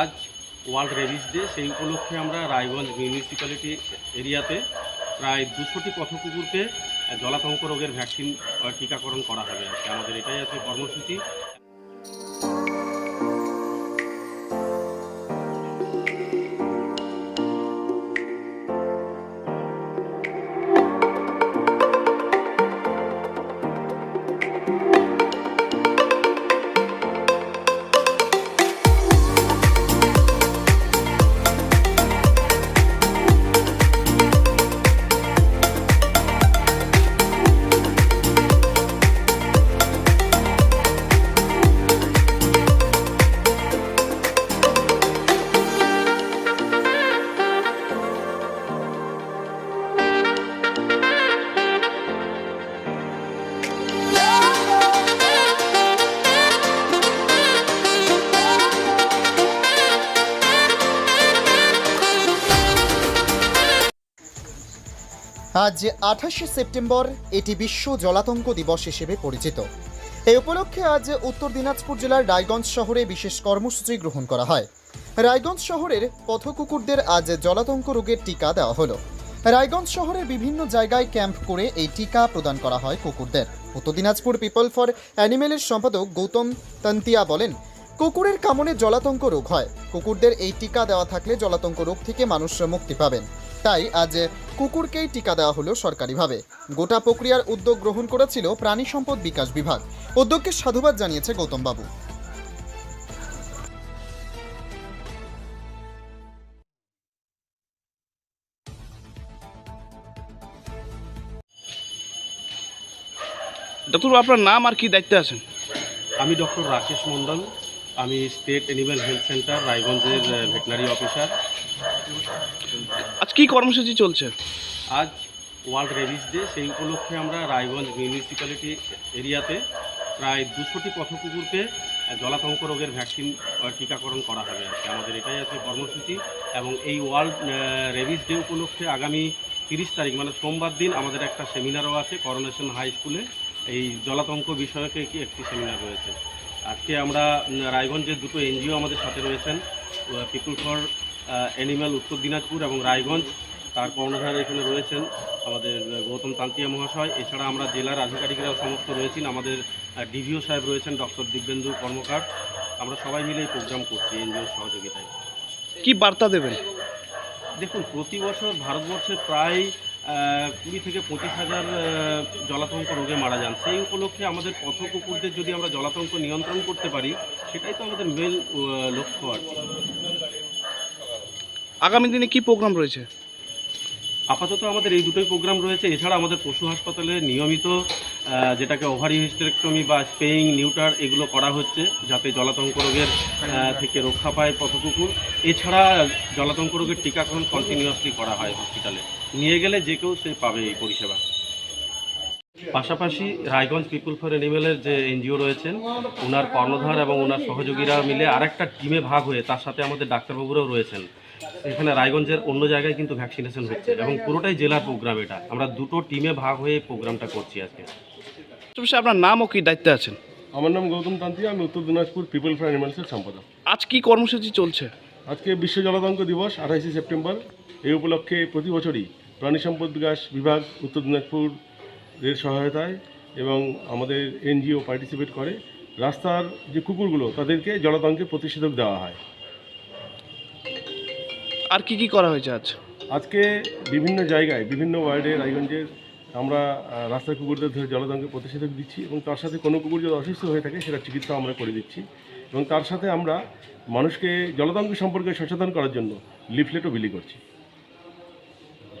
আজ world rabies day, সেই উপলক্ষে আমরা রায়গঞ্জ মিউনিসিপ্যালিটি এরিয়াতে প্রায় দুশোটি পথকুকুরকে জলাতঙ্ক রোগের ভ্যাকসিন টিকাকরণ করা হবে আজকে। আমাদের এটাই আছে কর্মসূচি। আজ আঠাশে সেপ্টেম্বর এটি বিশ্ব জলাতঙ্ক দিবস হিসেবে পরিচিত। এই উপলক্ষে আজ উত্তর দিনাজপুর জেলার রায়গঞ্জ শহরে বিশেষ কর্মসূচি গ্রহণ করা হয়। রায়গঞ্জ শহরের পথকুকুরদের আজ জলাতঙ্ক রোগের টিকা দেওয়া হলো। রায়গঞ্জ শহরের বিভিন্ন জায়গায় ক্যাম্প করে এই টিকা প্রদান করা হয় কুকুরদের। উত্তর দিনাজপুর পিপল ফর অ্যানিমেলের সম্পাদক গৌতম তন্তিয়া বলেন, কুকুরের কামড়ে জলাতঙ্ক রোগ হয়। কুকুরদের এই টিকা দেওয়া থাকলে জলাতঙ্ক রোগ থেকে মানুষ মুক্তি পাবেন। তাই আজ কুকুরকেই টিকা দেওয়া হলো সরকারিভাবে। গোটা প্রক্রিয়ার উদ্যোগ গ্রহণ করেছিল প্রাণী সম্পদ বিকাশ বিভাগ। উদ্যোগকে সাধুবাদ জানিয়েছে গৌতম বাবু ডাক্তারবাবু আপনার নাম আর কি দায়িত্বে আছেন? আমি ডক্টর রাকেশ মণ্ডল। আমি স্টেট অ্যানিম্যাল হেলথ সেন্টার রায়গঞ্জের ভেটেনারি অফিসার। আজ কি কর্মসূচি চলছে? আজ ওয়ার্ল্ড রেবিস ডে সেই উপলক্ষে আমরা রায়গঞ্জ মিউনিসিপ্যালিটি এরিয়াতে প্রায় দুশোটি পথকুকুরকে আহ, জলাতঙ্ক রোগের ভ্যাকসিন টিকাকরণ করা হবে আজকে। আমাদের এটাই আছে কর্মসূচি এবং এই ওয়ার্ল্ড রেবিস ডে উপলক্ষে আগামী তিরিশ তারিখ মানে সোমবার দিন আমাদের একটা সেমিনারও আছে করোনেশন হাই স্কুলে। এই জলাতঙ্ক বিষয়কে একটি সেমিনার রয়েছে। আজকে আমরা রায়গঞ্জের দুটো এনজিও আমাদের সাথে রয়েছেন পিপুল ফর অ্যানিম্যাল উত্তর দিনাজপুর এবং রায়গঞ্জ। তার কর্ণধার এখানে রয়েছেন আমাদের গৌতম তান্তিয়া মহাশয়। এছাড়া আমরা জেলার আধিকারিকরা সমস্ত রয়েছেন। আমাদের ডিভিও সাহেব রয়েছেন ডক্টর দিব্যেন্দু কর্মকার। আমরা সবাই মিলে এই প্রোগ্রাম করছি এনজিওর সহযোগিতায়। কি বার্তা দেবেন? দেখুন প্রতি বছর ভারতবর্ষে প্রায় কুড়ি থেকে পঁচিশ হাজার জলাতঙ্ক রোগে মারা যান। সেই উপলক্ষে আমাদের পথ কুকুরদের যদি আমরা জলাতঙ্ক নিয়ন্ত্রণ করতে পারি সেটাই তো আমাদের মেন লক্ষ্য আর কি। আগামী দিনে কি প্রোগ্রাম রয়েছে? আপাতত আমাদের এই দুটোই প্রোগ্রাম রয়েছে। এছাড়া আমাদের পশু হাসপাতালে নিয়মিত যেটাকে ওভারি হিস্টেরেক্টমি বা স্পেইং নিউটার এগুলো করা হচ্ছে, যাতে জলাতঙ্ক রোগের থেকে রক্ষা পায় পথকুকুর এছাড়া জলাতঙ্ক রোগের টিকাকরণ কন্টিনিউয়াসলি করা হয় হসপিটালে নিয়ে গেলে যে কেউ সে পাবে এই পরিষেবা। পাশাপাশি রায়গঞ্জ পিপুল ফর অ্যানিমেলের যে এনজিও রয়েছেন ওনার কর্ণধার এবং ওনার সহযোগীরা মিলে আরেকটা টিমে ভাগ হয়ে তার সাথে আমাদের ডাক্তারবাবুরাও রয়েছেন। এখানে রায়গঞ্জের অন্য জায়গায় কিন্তু ভ্যাকসিনেশন হচ্ছে এবং পুরোটাই জেলার প্রোগ্রাম এটা। আমরা দুটো টিমে ভাগ হয়ে প্রোগ্রামটা করছি আজকে। আপনার নাম ও কি দায়িত্বে আছেন? আমার নাম গৌতম তান্তি আমি উত্তর দিনাজপুর পিপল ফর অ্যানিমালসের সম্পাদক। আজ কি কর্মসূচি চলছে? আজকে বিশ্ব জলাতঙ্ক দিবস আঠাশে সেপ্টেম্বর। এই উপলক্ষে প্রতি বছরই প্রাণী সম্পদ বিকাশ বিভাগ উত্তর দিনাজপুর এর সহায়তায় এবং আমাদের এনজিও পার্টিসিপেট করে। রাস্তার যে কুকুরগুলো তাদেরকে জলাতঙ্কের প্রতিষেধক দেওয়া হয়। আর কি কি করা হয়েছে আজ? আজকে বিভিন্ন জায়গায়, বিভিন্ন ওয়ার্ডে, রায়গঞ্জের আমরা রাস্তার কুকুরদের ধরে জলদঙ্গে প্রতিষেধক দিচ্ছি এবং তার সাথে কোনো কুকুর যদি অসুস্থ হয়ে থাকে, সেটা চিকিৎসা আমরা করে দিচ্ছি। এবং তার সাথে আমরা মানুষকে জলদঙ্গ সম্পর্কে সচেতন করার জন্য লিফলেটও বিলি করছি।